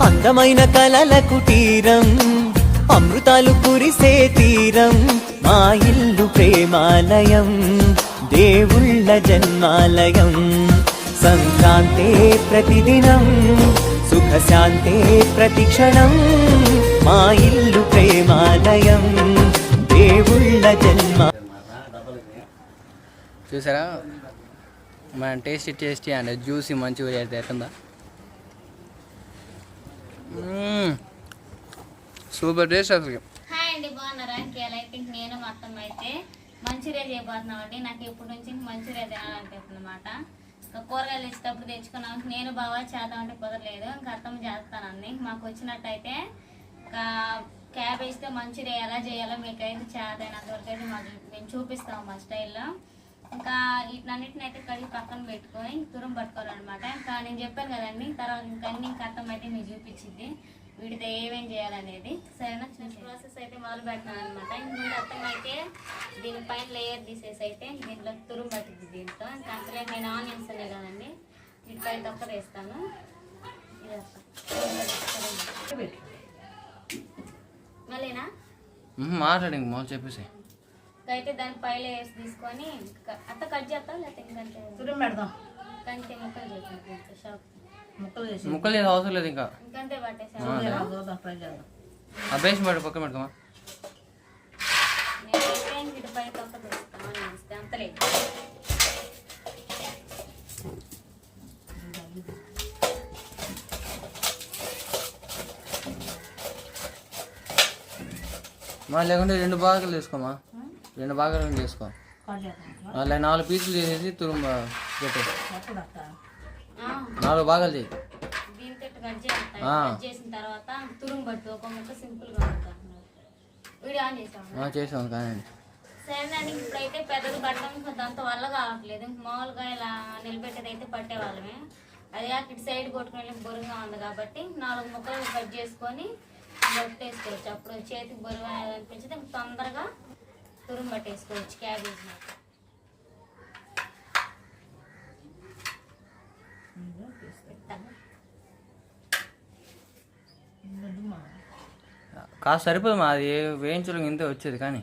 అందమైన కలల కుటీరం అమృతాలు కురిసే తీరం మా ఇల్లు ప్రేమాలయం దేవుళ్ళ జన్మాలయం. సంక్రాంతే ప్రతిదినం సుఖశాంతే ప్రతిక్షణం మా ఇల్లు ప్రేమాలయం దేవుళ్ళ జన్మ. చూసారా? మన టేస్టీ టేస్టీ అండ్ జ్యూసీ మంచి చేస్తే సూపర్ టేస్ట్ అసలు హాయ్ అండి బాగున్నారా? కేల్ ఐ నేను మొత్తం అయితే మంచూరియా చేయబోతున్నాం అండి నాకు ఇప్పటి నుంచి మంచూరియా తినాలనిపిస్తుంది అనమాట ఇంకా కూరగాయలు ఇచ్చేటప్పుడు తెచ్చుకున్నాం. నేను బాగా చేద్దాం అంటే కుదరలేదు. ఇంకా అర్థం చేస్తానండి మాకు వచ్చినట్టయితే ఇంకా క్యాబేజ్తో మంచూరియా ఎలా చేయాలో మీకైతే చేతైనంత వరకు అయితే మాకు మేము చూపిస్తాం మా స్టైల్లో. ఇంకా వీటినన్నిటిని అయితే కడిగి పక్కన పెట్టుకొని తురం పట్టుకోవాలన్నమాట. ఇంకా నేను చెప్పాను కదండి తర్వాత ఇంకా అన్ని ఇంకా అయితే మీకు చూపించింది. వీటితో ఏమేం చేయాలనేది. సరేనా? చూసి ప్రాసెస్ అయితే మొదలు పెట్టాను అనమాట ముందు అర్థం అయితే దీనిపైన లేయర్ తీసేసి అయితే దీంట్లో తురుము పట్టింది దీంతో. ఇంకా అంతలే నేను ఆనియన్స్ అనే కదండి వీటిపైన తొక్క వేస్తాను. మళ్ళీనా? మాట్లాడి ఇంక మొదలు చెప్పేసి ఇంకా అయితే దాని పై లేయర్స్ తీసుకొని అత్త కట్ చేస్తాం లేకపోతే ఇంకంటే తురుము పెడదాం. కంటే ముక్కలు చేస్తాను షాప్. ముక్కలు చేసి ముక్కలు లేదు అవసరం లేదు ఇంకా. ఇంకంతే పట్టేసాను చూద్దాం ట్రై చేద్దాం. అభ్యాసం పక్కన పెడతామా? తొక్క అంతలేదు మా లేకుంటే రెండు భాగాలు తీసుకోమా రెండు భాగాలు చేసుకో. అలా నాలుగు పీసులు చేసేసి తురుము పెట్టు. నాలుగు భాగాలు చేయి. దీంతో ఇట్ట కట్ చేస్తాను ఆ. కట్ చేసిన తర్వాత తురుము పట్టు ఒక ముక్క సింపుల్గా ఉంటుంది వీడియో ఆన్ చేసాము ఆ, చేసాం కానీ సరేనండి ఇప్పుడైతే పెద్దది పట్టడం అంత వల్ల కావట్లేదు. ఇంక మామూలుగా ఇలా నిలబెట్టేది అయితే పట్టేవాళ్ళమే అది కాక ఇటు సైడ్ కొట్టుకునే బొరుగా ఉంది కాబట్టి నాలుగు ముక్కలు కట్ చేసుకొని బొట్టేసుకోవచ్చు అప్పుడు చేతికి బొరుగు అనిపించితే తొందరగా తురుము పట్టేసుకోవచ్చు క్యాబేజ్ కాస్త సరిపోదు మా. అది వేయించడం ఇంతే వచ్చేది కానీ.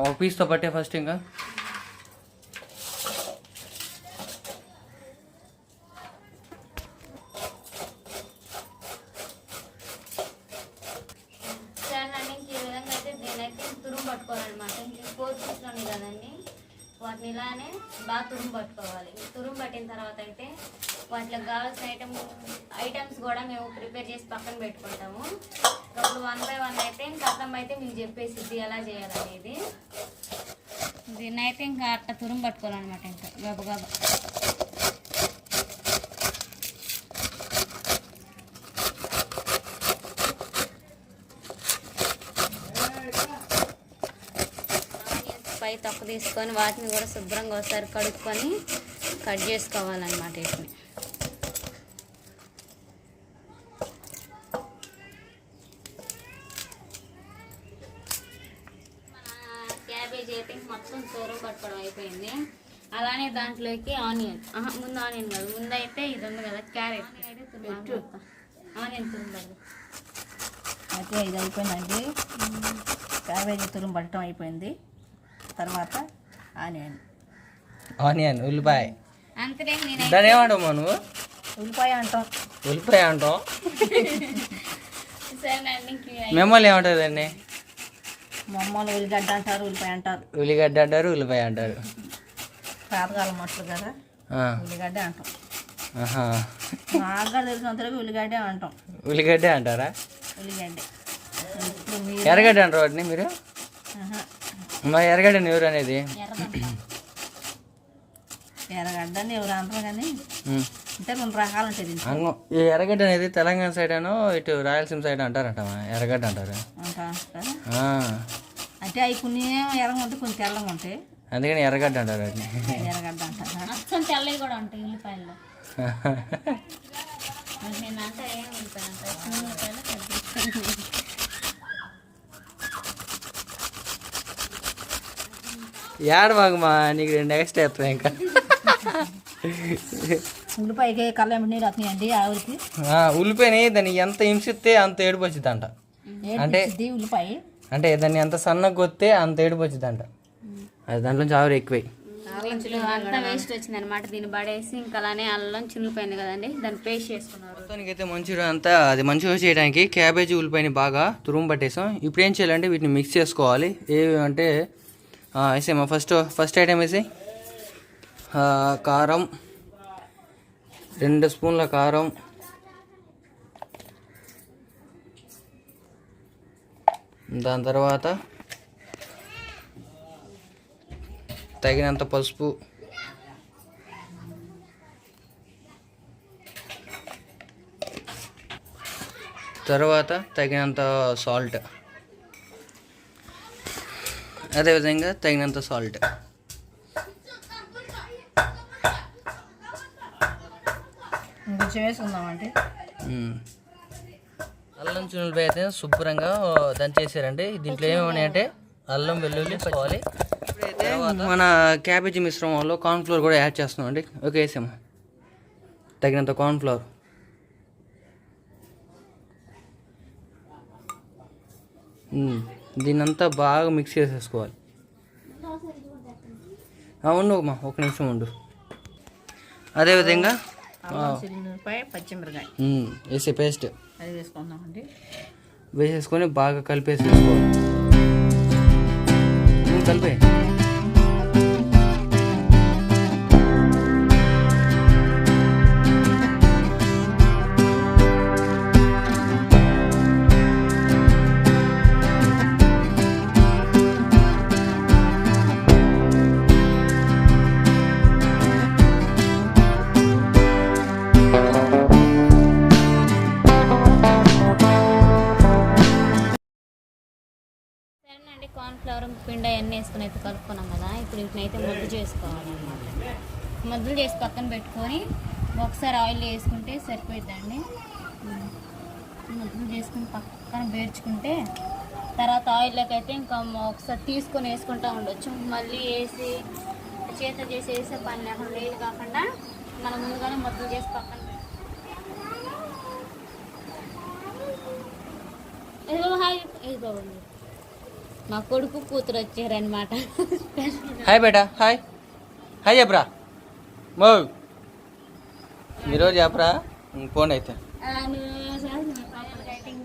ఒక పీస్తో పట్టే ఫస్ట్ ఇంకా సరేనండి ఇంక ఈ విధంగా అయితే దీనైతే తురుము పట్టుకోవాలన్నమాట ఇంక ఫోర్ పీస్లో ఉన్నాయి కదండి వాటిని ఇలానే బాగా తురుము పట్టుకోవాలి తురుము పట్టిన తర్వాత అయితే వాటిలో కావాల్సిన ఐటమ్ ఐటమ్స్ కూడా మేము ప్రిపేర్ చేసి పక్కన పెట్టుకుంటాము. అప్పుడు వన్ బై వన్ అయితే ఇంకా అర్థం అయితే మీకు చెప్పేసిద్ది ఎలా చేయాలనేది. దీన్ని అయితే ఇంకా అట్లా తురుము పట్టుకోవాలన్నమాట ఇంకా గబగబా పై తొక్క తీసుకొని వాటిని కూడా శుభ్రంగా ఒకసారి కడుక్కొని కట్ చేసుకోవాలన్నమాట వీటిని మన క్యాబేజ్ అయితే మొత్తం తోరం పట్టుకోవడం అయిపోయింది. అలానే దాంట్లోకి ఆనియన్. ముందు ఆనియన్ కాదు. ముందు అయితే ఇది ఉంది కదా క్యారెట్. ఆనియన్ తురుము అయితే ఇది అయిపోయిందండి. క్యాబేజీ తురుము పట్టడం అయిపోయింది. తర్వాత ఆనియన్. ఆనియన్ ఉల్లిపాయ. అంతే నేను దాని ఏమంటావు నువ్వు? ఉల్లిపాయ అంటాం ఉల్లిపాయ అంటాం మిమ్మల్ని ఏమంటారు దాన్ని? మమ్మల్ని ఉల్లిగడ్డ అంటారు ఉల్లిపాయ అంటారు. ఉల్లిగడ్డ అంటారు ఉల్లిపాయ అంటారు. పాతకాలం మనుషులు కదా? ఆ, ఉల్లిగడ్డ అంటాం. ఆహా. నాకు తెలిసినంతవరకు ఉల్లిగడ్డే అంటాం. ఉల్లిగడ్డ అంటారా? ఉల్లిగడ్డే. ఎర్రగడ్డ అంటారు వాటిని మీరు? ఆహా. మరి ఎర్రగడ్డని ఎవరు అనేది? ఎర్రగడ్డని ఎవరు అంటారు కానీ. అంటే రెండు రకాలు ఈ ఎర్రగడ్డ అనేది తెలంగాణ సైడ్ అనో ఇటు రాయలసీమ సైడ్ అంటారట ఎర్రగడ్డ అంటారు. అంటా కదా ఆ, అంటే అవి కొన్ని ఎర్రగా ఉంటాయి కొన్ని తెల్లగా ఉంటాయి. అందుకని ఎర్రగడ్డ అంటారు వాటిని ఎర్రగడ్డ అంటారా? తెల్లవి కూడా ఉంటాయి ఉల్లిపాయలు బాగుమా నీకు రెండు ఎక్స్ట్రా ఎత్తా ఇంకా. ఉల్లిపాయకి కళ్ళ నీళ్ళు వస్తున్నాయండి ఆవిడకి ఉల్లిపాయని దాన్ని ఎంత హింసిస్తే అంత ఏడుపు వచ్చిందంట అంటే ఉల్లిపాయ? అంటే దాన్ని ఎంత సన్నగా కొత్తే అంత ఏడుపు వచ్చిందంట అది దాంట్లో ఆవిరి ఎక్కువై. అంతా వేస్ట్ వచ్చింది అనమాట దీన్ని పడేసి ఇంకా అలానే అల్లం చిన్నుపోయింది కదండి. దాన్ని పేస్ట్ చేసుకున్నారు. మొత్తానికి అయితే మంచిగా అంతా అది మంచిగా చేయడానికి క్యాబేజీ ఉల్లిపాయని బాగా తురుము పట్టేసాం. ఇప్పుడు ఏం చేయాలంటే వీటిని మిక్స్ చేసుకోవాలి. ఏవి అంటే వేసేమా ఫస్ట్ ఫస్ట్ ఐటమ్ వేసి కారం. రెండు స్పూన్ల కారం. దాని తర్వాత తగినంత పసుపు. తర్వాత తగినంత సాల్ట్. అదేవిధంగా తగినంత సాల్ట్. వేసుకుందామండి. అల్లం చున్నులపై అయితే శుభ్రంగా దంచేసారండి. దీంట్లో ఏమేమి అంటే అల్లం వెల్లుల్లి ఇప్పుడైతే మన క్యాబేజీ మిశ్రమంలో కార్న్ఫ్లోర్ కూడా యాడ్ చేస్తున్నాం అండి ఓకే వేసాము తగినంత కార్న్ఫ్లోర్. దీన్నంతా బాగా మిక్స్ చేసేసుకోవాలి. అమ్మా ఒక నిమిషం ఉండు. అదేవిధంగా పచ్చిమిరకాయ. వేసే పేస్ట్. అది వేసుకుందామండి. వేసేసుకొని బాగా కలిపేసేసుకోవాలి ఉమ్, కలిపే. ముద్దలు చేసి పక్కన పెట్టుకొని ఒకసారి ఆయిల్ వేసుకుంటే సరిపోతుందండి ముద్దలు చేసుకుని పక్కన వేర్చుకుంటే తర్వాత ఆయిల్లోకి అయితే ఇంకా ఒకసారి తీసుకొని వేసుకుంటూ ఉండొచ్చు. మళ్ళీ వేసి చేత చేసి వేసే పని లేకుండా లేదు కాకుండా మనం ముందుగానే ముద్దలు చేసి పక్కన హాయ్ మా కొడుకు కూతురు వచ్చారనమాట హాయ్ బేటా హాయ్. హాయ్ చెప్పరా మో ఈరోజు చెప్పరా? ఫోన్ అయితే.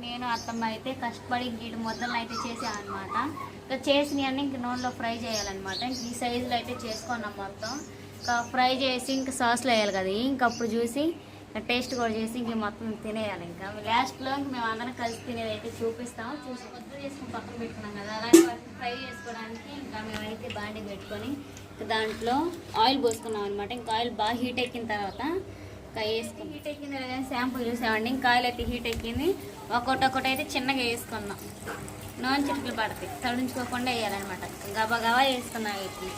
నేను అత్తమ్మ అయితే కష్టపడి గీడు ముద్దలను అయితే చేసాను అనమాట ఇంకా చేసినవి అన్నీ ఇంక నూనెలో ఫ్రై చేయాలన్నమాట. ఇంక ఈ సైజులో అయితే చేసుకున్నాం మొత్తం. ఇంకా ఫ్రై చేసి ఇంకా సాస్లో వేయాలి కదా ఇంకప్పుడు చూసి టేస్ట్ కూడా చేసి ఇంక మొత్తం తినేయాలి ఇంకా. లాస్ట్లో ఇంక మేము అందరం కలిసి తినేది అయితే చూపిస్తాం. చూసి ముద్ద చేసుకుని పక్కన పెట్టుకున్నాం కదా అలాగే ఫ్రై చేసుకోవడానికి ఇంకా మేమైతే బాండి పెట్టుకొని దాంట్లో ఆయిల్ పోసుకున్నాం అనమాట ఇంకా ఆయిల్ బాగా హీట్ ఎక్కిన తర్వాత ఇంకా వేసుకుని హీట్ ఎక్కింది లేదా షాంపూ చూసామండి. ఇంకా ఆయిల్ అయితే హీట్ ఎక్కింది. ఒక్కొక్కటి ఒక్కటి అయితే చిన్నగా వేసుకున్నాం. నూనె చిటికలు పడతాయి. తడుంచుకోకుండా వేయాలన్నమాట. గబా గబా వేసుకున్నాం వీటిని.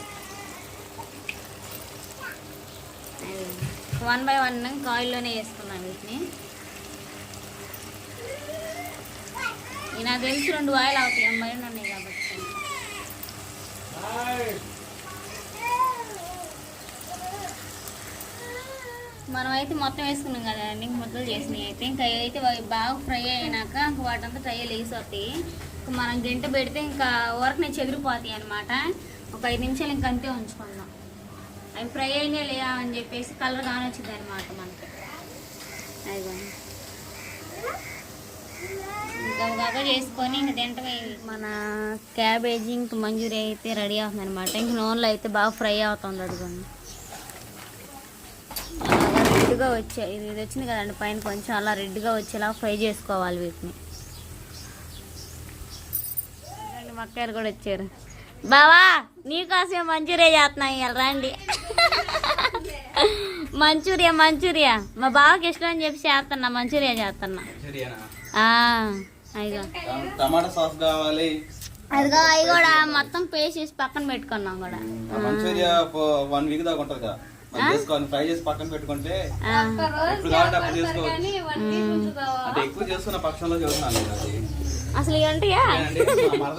వన్ బై వన్ ఇంకా ఆయిల్లోనే వేసుకున్నాం వీటిని. నాకు తెలిసి రెండు ఆయిల్ అవుతాయి. మరి ఉన్నాయి కాబట్టి మనం అయితే మొత్తం వేసుకున్నాం కదండి అండి ముద్దలు చేసినవి అయితే. ఇంకా అయితే బాగా ఫ్రై అయినాక ఇంకా వాటంతా ఫ్రై లేసి మనం గంట పెడితే ఇంకా ఊరకనే చెదిరిపోతాయి అనమాట ఒక ఐదు నిమిషాలు ఇంక అంతే ఉంచుకుందాం. అవి ఫ్రై అయినా లేదా అని చెప్పేసి కలర్ కానొచ్చింది అనమాట మనకి. అదిగోండి గబగబా చేసుకొని ఇంక తింటే మన క్యాబేజీ ఇంక మంజూరి అయితే రెడీ అవుతుంది అనమాట ఇంక నూనెలో అయితే బాగా ఫ్రై అవుతుంది అదిగోండి రెడ్గా వచ్చే ఇది ఇది వచ్చింది కదండి పైన కొంచెం అలా రెడ్గా వచ్చేలా ఫ్రై చేసుకోవాలి వీటిని. మక్కాయలు కూడా వచ్చారు. బావా నీకోసమే మంచూరియా చేస్తున్నాయి ఇవాళ రండి. Manchuria Manchuria. మా బావకి ఇష్టం అని చెప్పి చేస్తున్నా మంచూరియా చేస్తున్నా. ఆ, అయ్యో. టమాటా సాస్ కావాలి. అదిగో అవి కూడా మొత్తం పేస్ట్ చేసి పక్కన పెట్టుకున్నాం కూడా. మంచూరియా వన్ వీక్ దాకా ఉంటుంది కదా. అది చేసుకోవాలి. ఫ్రై చేసి పక్కన పెట్టుకుంటే ఆ, ఎప్పుడు కావాలంటే అప్పుడు చేసుకోవచ్చు. అంటే ఎక్కువ చేసుకున్న పక్షంలో చెబుతున్నాను నేను అది. అసలు ఇవి ఉంటాయా అండి మా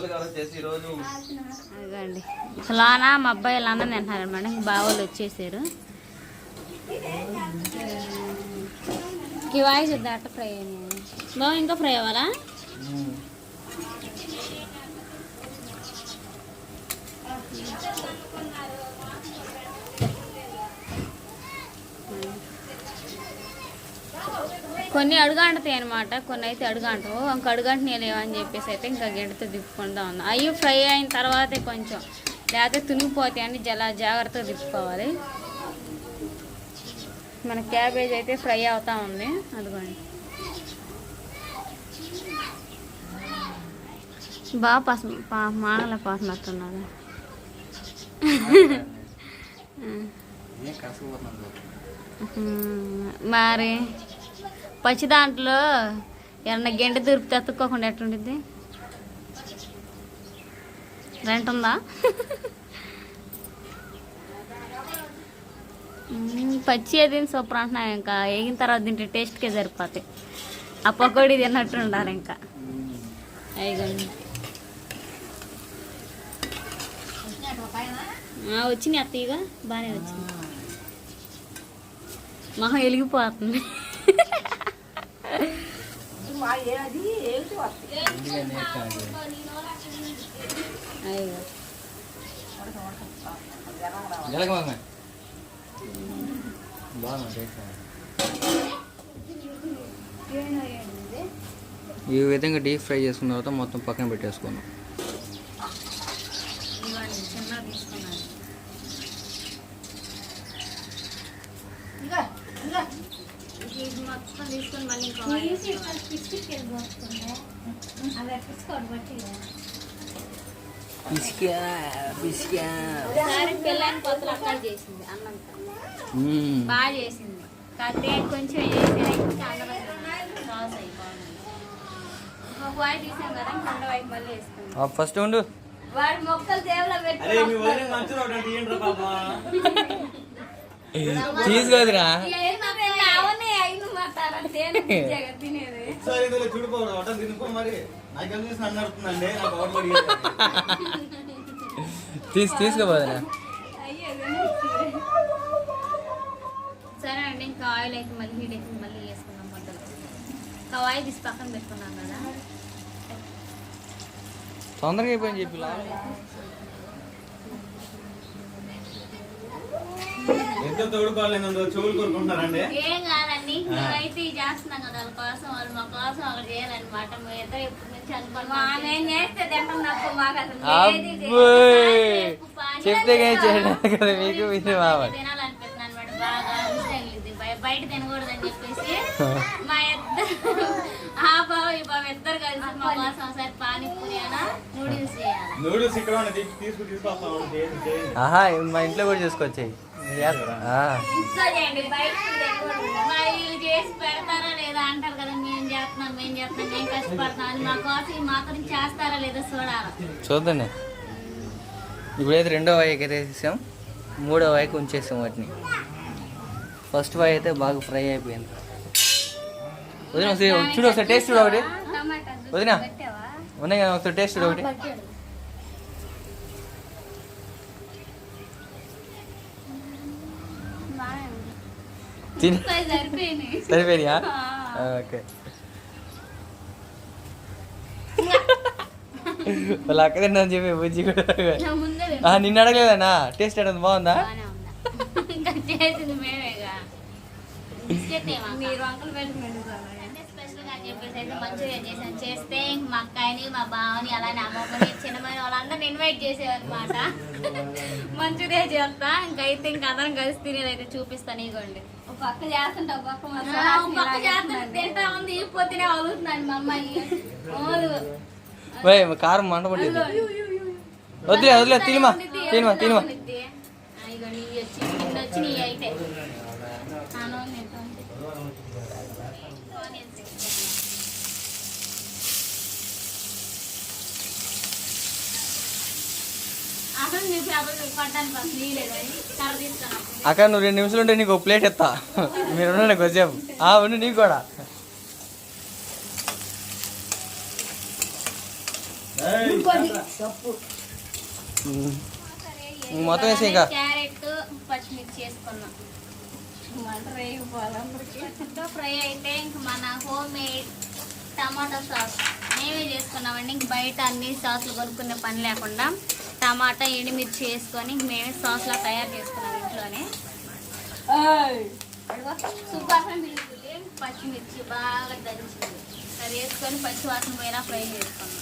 లోన అబ్బాయి వాళ్ళందరూ తింటున్నారు అనమాట బావోళ్ళు వచ్చేసారు. కివాయి చూద్దాం అట్ట ఫ్రై బావ ఇంకా ఫ్రై అవ్వాలా? కొన్ని అడుగంటుతాయి అనమాట కొన్ని అయితే అడుగంటవు. ఇంక అడుగంటున్నాయి లేవని చెప్పేసి అయితే ఇంకా గెంటతో తిప్పుకుంటా ఉంది అవి ఫ్రై అయిన తర్వాతే కొంచెం లేకపోతే తునిగిపోతాయి అని జలా జాగ్రత్తగా తిప్పుకోవాలి. మన క్యాబేజ్ అయితే ఫ్రై అవుతా ఉంది. అదిగోండి. బాగా పస పా మాగల పోతున్నట్టున్నది ఏం కసకపోతున్నాను మ్మ్. మరి పచ్చి దాంట్లో ఏమన్నా గెంట దూరిపితే అతుక్కోకుండా ఎట్టుండిద్ది? రెంట్ ఉందా పచ్చి ఏది సూపర్ అంటున్నా ఇంకా. వేగిన తర్వాత తింటే టేస్ట్కే సరిపోతాయి. ఆ పకోడీ తిన్నట్టు ఉండాలి ఇంకా అయిగోండి వచ్చినాయి అత్తయ్యగా? బాగానే వచ్చింది మొహం వెలిగిపోతుంది ఈ విధంగా డీప్ ఫ్రై చేసుకున్న తర్వాత మొత్తం పక్కన పెట్టేసుకున్నాం ఇవ్వండి చిన్న తీసుకున్నాను ఇగో ఇగో ఇది మొత్తం తీసుకొని మళ్ళీ ఇంకో పిసికా పిసికా ఒకసారి పెళ్ళైన కొత్తలు అక్కడ చేసింది అన్నంతా బాగా చేసింది. కొంచెం ఫస్ట్ ఉండు. వాడి మొక్కలు దేవులో పెట్టి తీసుకోదురా తీసి తీసుకోపోదురా అయ్యో సరే అండి ఇంకా ఆయిల్ అయితే మళ్ళీ హీట్ అయితే మళ్ళీ వేసుకుందాం మొదలు ఇంకా ఆయిల్ తీసి పక్కన పెట్టుకున్నాం కదా. తొందరగా అయిపోయింది చెప్పి ఎంత తోడుకోవాలని చెవులు కోరుకుంటున్నారండి. ఏం ఇది చేస్తున్నాం కదా వాళ్ళ కోసం వాళ్ళు మా కోసం అక్కడ చేయాలన్నమాట. ఎప్పటి నుంచి అనుకున్నాం చేస్తే తింటాం నాకు మాకు అసలు చెప్తే కానీ కదా మీకు ఇది తినాలనిపిస్తుంది అనమాట బాగా తగిలింది బయ- బయట తినకూడదని చెప్పేసి మా ఇద్దరు ఆ బావ ఈ బావ ఇద్దరు కలిసి మా కోసం ఒకసారి పానీపూరి అనా నూడిల్స్ చేయాలి. నూడిల్స్ ఇక్కడ తీసుకు తీసుకొస్తాం ఆహా! మా ఇంట్లో కూడా చేసుకొచ్చాయి. చూద్దండి ఇప్పుడైతే రెండో వాయికి వేసేసాం మూడో వాయికి ఉంచేసాం వాటిని. ఫస్ట్ వాయి అయితే బాగా ఫ్రై అయిపోయింది. వదిన ఒకసారి చూడు ఒకసారి టేస్ట్ చూడు ఒకటి. టమాటా వదినా? పెట్టావా? ఉన్నాయి కదా ఒకసారి టేస్ట్ చూడు ఒకటి పట్టాడు బాగానే ఉంది. తిని సరిపోయినాయి. ఓకే. వాళ్ళ అక్క తిందని చెప్పి బుజ్జి కూడా నా ముందే ఆ, నిన్ను అడగలేదన్నా? టేస్ట్ ఎక్కడ బాగుందా? మీరు అంకుల్ గా చెప్పేసి అయితే మంచూరియా చేసాను చేస్తే ఇంక మా అక్కాయిని మా బావని అలానే అమ్మమ్మని చిన్నమైన వాళ్ళందరిని ఇన్వైట్ చేసేవన్నమాట. మంచూరియా చేస్తా. ఇంకైతే ఇంక అందరం కలిసి తినేది అయితే చూపిస్తాను ఇగోండి. ఒక పక్క చేస్తుంటే ఒక పక్క పక్క చేస్తుంటే. తింటా ఉంది మా అమ్మాయి కారం మంట పట్టింది వదిలే వదిలే తినిమా తినిమా తినిమా ఉండిద్ది. ఆ, ఇగోండి ఇవి వచ్చి ఇన్ని వచ్చినాయి ఇవి అయితే ఆ నూనె ఎంత ఉంది? ఆనియన్స్ వేస్తాను. అసలు నీ పేపర్ పడ్డానికి అసలు నీళ్ళేదని కర్ర తీసుకున్నాం అక్క నువ్వు రెండు నిమిషాలు ఉంటే నీకు ఒక ప్లేట్ ఎత్తా. మీరు ఉండండి కొద్దిసేపు ఆ ఉండు నీకు కూడా. మొత్తం వేసి ఇంకా. క్యారెట్ పచ్చిమిర్చి వేసుకున్నాం. పచ్చిమిర్చితో ఫ్రై అయితే ఇంక మన హోమ్ మేడ్ టమాటా సాస్. మేమే చేసుకున్నామండి. ఇంక బయట అన్ని సాసులు కొనుక్కునే పని లేకుండా టమాటా ఎండుమిర్చి వేసుకొని మేమే సాస్లా తయారు చేసుకున్నాం ఇంట్లోనే. సుబ్బాసం పచ్చిమిర్చి బాగా దంచింది. అది వేసుకొని పచ్చి వాసన పోయినా ఫ్రై చేసుకున్నాం.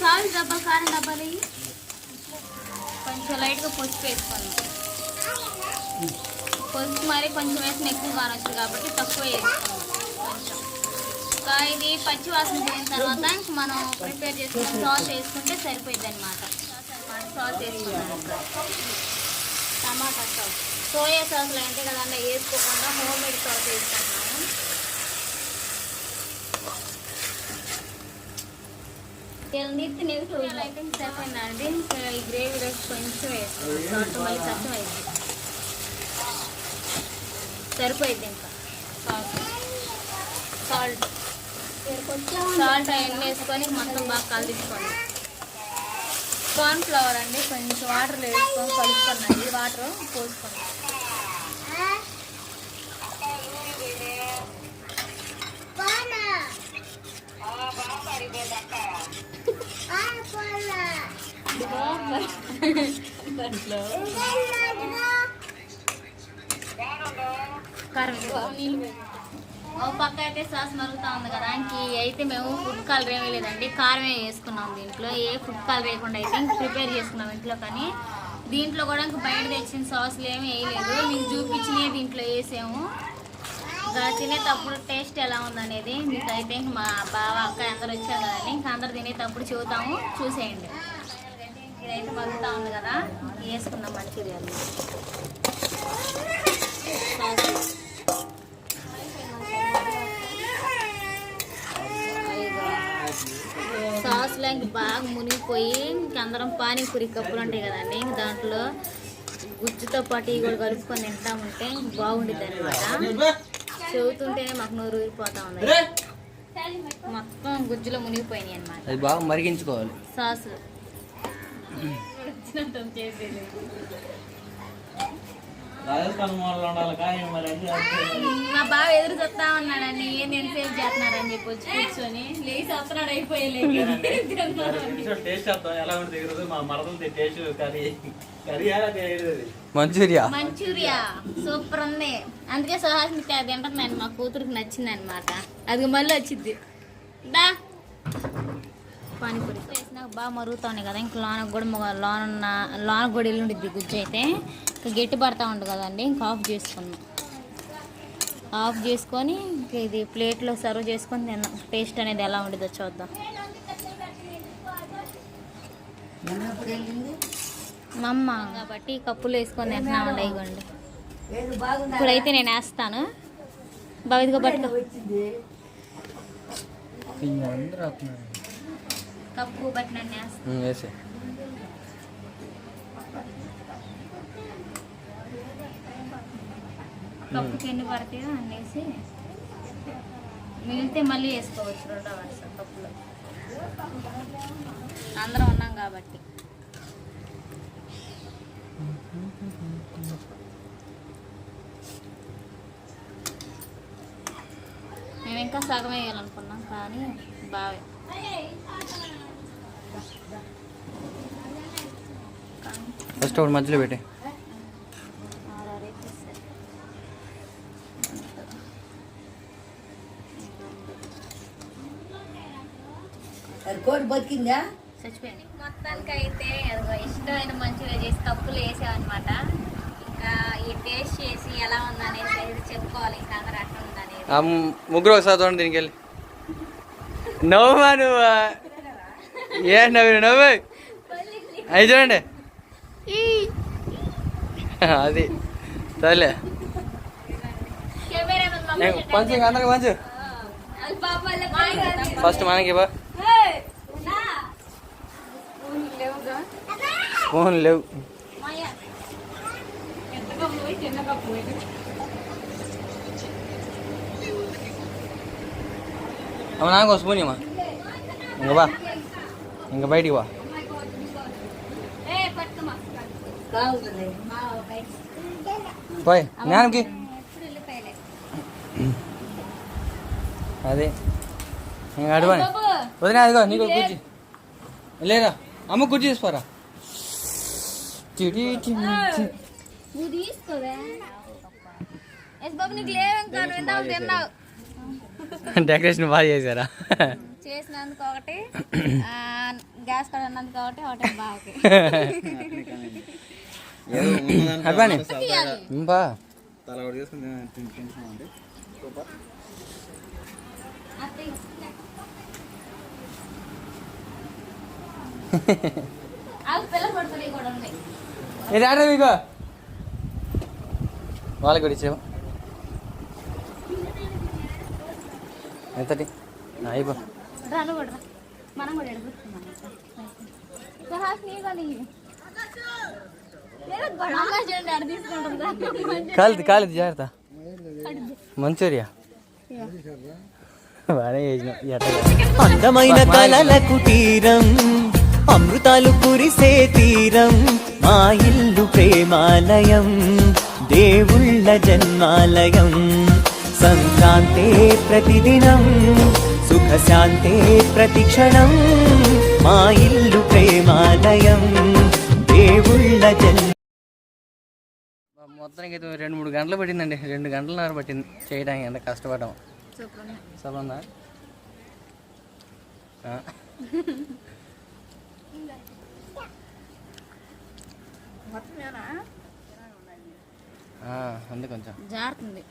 సాల్ట్ డబ్బా కారం డబ్బాలు. కొంచెం లైట్గా పసుపు వేసుకున్నాం. పసుపు మరి కొంచెం వేసిన ఎక్కువ కారం వచ్చింది కాబట్టి తక్కువ కొంచెం ఇంకా ఇది పచ్చి వాసన పోయిన తర్వాత ఇంక మనం ప్రిపేర్ చేసుకున్న సాస్ వేసుకుంటే సరిపోయింది అనమాట సాస్ వేసుకున్నాం టమాటా సాస్. సోయా సాస్లో అంటే కదండి వేసుకోకుండా హోమ్ మేడ్ సాస్ వేసుకుంటున్నాము. నీతి నీటి అయితే సరిపోయిందండి. ఇంకా ఈ గ్రేవీ రైస్ కొంచెం వేసుకోవాలి మళ్ళీ కష్టం అయింది సరిపోయింది ఇంకా సాల్ట్ సాల్ట్. అవన్నీ వేసుకొని మొత్తం బాగా కలిపించుకోండి కార్న్ ఫ్లవర్ అండి కొంచెం వాటర్ వేసుకొని కలుపుకున్నది వాటర్ పోసుకోండి కారం వేసుకో. నీళ్ళు. ఓ పక్క అయితే సాస్ మరుగుతూ ఉంది కదా ఇంక అయితే మేము ఫుడ్ కలర్ ఏమీ లేదండి. కారమే వేసుకున్నాం దీంట్లో ఏ ఫుడ్ కలర్ వేయకుండా అయితే ఇంక ప్రిపేర్ చేసుకున్నాం ఇంట్లో కానీ. దీంట్లో కూడా ఇంక బయట తెచ్చిన సాసులు ఏమి వేయలేదు. మీకు చూపించినవి దీంట్లో వేసాము. ఇంకా తినేటప్పుడు టేస్ట్ ఎలా ఉందనేది మీకు అయితే ఇంక మా బావ అక్క అందరు వచ్చారు కదండి. ఇంకా అందరు తినేటప్పుడు చూద్దాము చూసేయండి. ఇదైతే మరుగుతూ ఉంది కదా వేసుకుందాం మంచిది అది. ఇంక బాగా మునిగిపోయి ఇంక అందరం పానీపూరి కప్పులు ఉంటాయి కదండి. ఇంక దాంట్లో గుజ్జుతో పాటు ఇవి కూడా కలుపుకొని తింటా ఉంటే ఇంక బాగుండిద్ది అనమాట చెబుతుంటేనే మాకు నోరు ఊరిపోతా ఉంది. మొత్తం గుజ్జులో మునిగిపోయినాయి అనమాట అది బాగా మరిగించుకోవాలి. సాసులు చేసేది రాజస్థాన్ మోడల్ ఉండాలి కానీ మరి అన్ని అంతే మరి. మా బావ ఎదురు చూస్తా ఉన్నాడని ఏం ఎంతసేపు చేస్తున్నారని చెప్పి వచ్చి కూర్చొని లేచి వస్తున్నాడు చేయదు మంచూరియా. మంచూరియా సూపర్ ఉంది. అందుకే సుహాస్మిక అది తింటుందండి మా కూతురికి నచ్చింది అనమాట అది మళ్ళీ వచ్చింది దా. పానీపూరి. వేసినాక బాగా మరుగుతాయి కదా ఇంకా లోన కూడా మొగ- లోన ఉన్న లోన కూడా ఇల్లు ఉండిద్ది గుజ్జు అయితే. గట్టి పడతా ఉంటుంది కదండి ఇంకా ఆఫ్ చేసుకున్నాం ఆఫ్ చేసుకొని ఇంక ఇది ప్లేట్లో సర్వ్ చేసుకొని తిన్నాం. టేస్ట్ అనేది ఎలా ఉండిద్దో చూద్దాం. మా అమ్మ కాబట్టి కప్పులు వేసుకొని తింటున్నా ఉండే ఇగోండి. ఇప్పుడైతే నేను వేస్తాను. బావిదిగా పట్టుకో. కప్పు బట్టి నన్ను వేస్తాను కప్పుకి ఎన్ని పడతాయో అనేసి మిగిలితే మళ్ళీ వేసుకోవచ్చు రెండో వరుస కప్పులో అందరం ఉన్నాం కాబట్టి. మేము ఇంకా సగం వేయాలనుకున్నాం కానీ బావే ఫస్ట్ ఒకటి మధ్యలో పెట్టే ఆర్ఆర్ అయితే సరే. కోడి బతికిందా? చచ్చిపోయింది. మొత్తానికి అయితే ఇష్టమైన మంచిగా చేసి కప్పులు వేసామన్నమాట ఇంకా ఈ టేస్ట్ చేసి ఎలా ఉందనేసి చెప్పుకోవాలి. ఇంకా అందరు అట్లా ఉందనేది ముగ్గురు ఒకసారి చూడండి దీనికి వెళ్ళి. నవ్వా నువ్వా? ఏ నవ్వు నవ్వు. అవి చూడండి. అది. పంచు ఇంక అందరికి పంచు. కాదు. ఫస్ట్ మనకి ఇవ్వ. ఫోన్ లేవు. మాయ. అమ్మ నాకు స్పూన్ ఇమ్మా ఇంక బా. ఇంక బయటికి బా. పోయ్ జ్ఞానంకి అదే. ఇంకా అడవని వదినా అదిగో నీకు కుర్చీ. లేదా అమ్మ కుర్చీ తీసుకోరా? నువ్వు తీసుకోవే ఎస్ బాబు నీకు లేవేం కాదు విన్నావు తిన్నావు డెకరేషన్ బాగా చేశారా? చేసినందుకు ఒకటి ఆ, గ్యాస్ కూడా ఉన్నందుకు ఒకటి ఒకటి అడ్వాని సరదాగా ఇంపా తల ఒకటి పిల్ల పడుతుంది కూడా ఉంది. ఇది ఆడ మీకు వాళ్ళకి కూడా ఇచ్చావు? ఎంతటి? అయిపో. కాలిది కాలిది జాగ్రత్త. మంచూరియా? అందమైన కలల కుటీరం అమృతాలు కురిసే తీరం మా ఇల్లు ప్రేమాలయం దేవుళ్ళ జన్మాలయం. సంక్రాంతే ప్రతిదినం సుఖశాంతే ప్రతిక్షణం మా ఇల్లు ప్రేమాలయం దేవుళ్ళ జన్మ మొత్తానికి అయితే రెండు మూడు గంటలు పట్టిందండి. రెండు గంటలన్నర పట్టింది చేయడానికి ఎంత కష్టపడ్డాం. సభ ఉంది కొంచెం. జారుతుంది.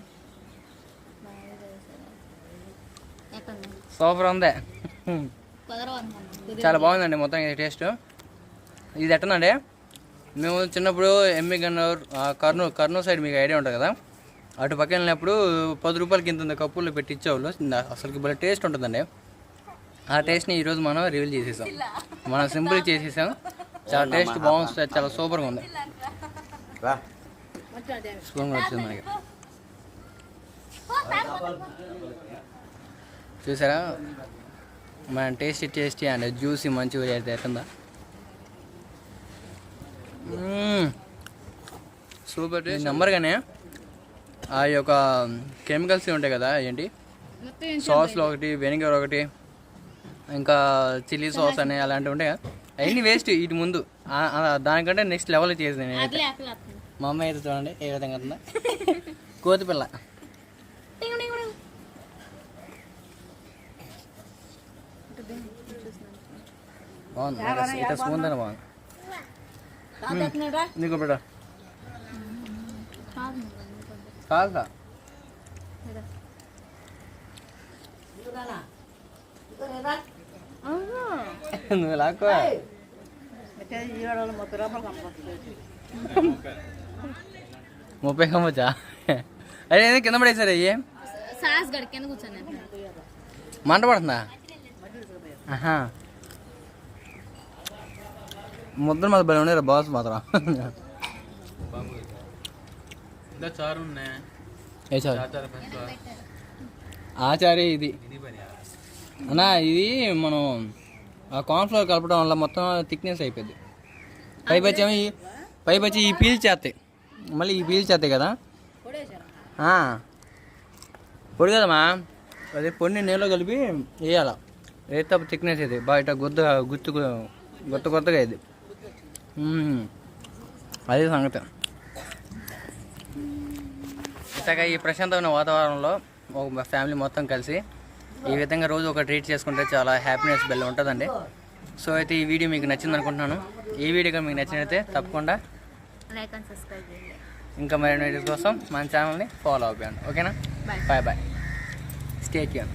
సూపర్ ఉంది. చాలా బాగుందండి మొత్తం టేస్ట్. ఇది ఎట్టనండి? మేము చిన్నప్పుడు ఎమ్మి గన్నూర్ కర్నూలు కర్నూలు సైడ్ మీకు ఐడియా ఉంటుంది కదా? అటు పక్కన వెళ్ళినప్పుడు పది రూపాయలకి ఇంత కప్పుల్లో పెట్టి ఇచ్చేవాళ్ళు. అసలుకి భలే టేస్ట్ ఉంటుందండి. ఆ టేస్ట్ని ఈరోజు మనం రివీల్ చేసేసాం. మనం సింపుల్ చేసేసాం. చాలా టేస్ట్ బాగుంది చాలా సూపర్గా ఉంది. స్పూన్ వచ్చింది మనకి. చూసారా? మన tasty tasty and juicy Manchuria అయితే ఎట్టుందా? Super taste. నెంబర్గానే ఆ యొక్క కెమికల్స్ ఉంటాయి కదా ఏంటి? సాస్లో ఒకటి వెనిగర్ ఒకటి ఇంకా చిల్లీ సాస్ అని అలాంటివి ఉంటాయి కదా. అవన్నీ వేస్ట్ ఇటు ముందు. దానికంటే నెక్స్ట్ లెవెల్ చేసింది మా అమ్మ అయితే చూడండి ఏ విధంగా ఉంటుందా కోతి పిల్ల. బాగుంది. ఇంకా ఇట్లా స్పూన్ తోనే బాగుంది. తాత ఎత్తున్నాడు రా. నీకు బిడ్డ కాదు. కాదు అవును. నువ్వు లాక్కో ముప్పై కమ్మచ్చా అదే ఏదో కింద పడేసారు అయ్యి? సాస్ గడి కింద కూర్చొని మంట పడుతుందా? ఆహా. ముద్దలు మాత్రం భలే ఉండేరా బాస్ మాత్రం. చారు ఏ చాలు ఆచార్య ఇది. అన్నా ఇది మనం ఆ కార్న్ఫ్లవర్ కలపడం వల్ల మొత్తం థిక్నెస్ అయిపోద్ది. పైపు వచ్చేమో ఈ పైపు వచ్చి ఈ పీల్ చేస్తాయి. మళ్ళీ ఈ పీల్ చేస్తాయి కదా? పొడి కదమ్మా? అదే పొడిని నీళ్ళు కలిపి వేయాల? వేస్తే థిక్నెస్ ఇది బయట గుద్ద గుత్తు గుత్త కొత్తగా ఇది అదే సంగతి. ఇలాగ ఈ ప్రశాంతమైన వాతావరణంలో ఒక ఫ్యామిలీ మొత్తం కలిసి ఈ విధంగా రోజు ఒక ట్రీట్ చేసుకుంటే చాలా హ్యాపీనెస్ బెల్ ఉంటుందండి. సో అయితే ఈ వీడియో మీకు నచ్చింది అనుకుంటున్నాను. ఈ వీడియో మీకు నచ్చినైతే తప్పకుండా లైక్ అండ్ సబ్స్క్రైబ్ చేయండి. ఇంకా మరిన్ని వీడియోస్ కోసం మన ఛానల్ని ఫాలో అవ్వండి ఓకేనా బాయ్ బాయ్ స్టే ట్యూన్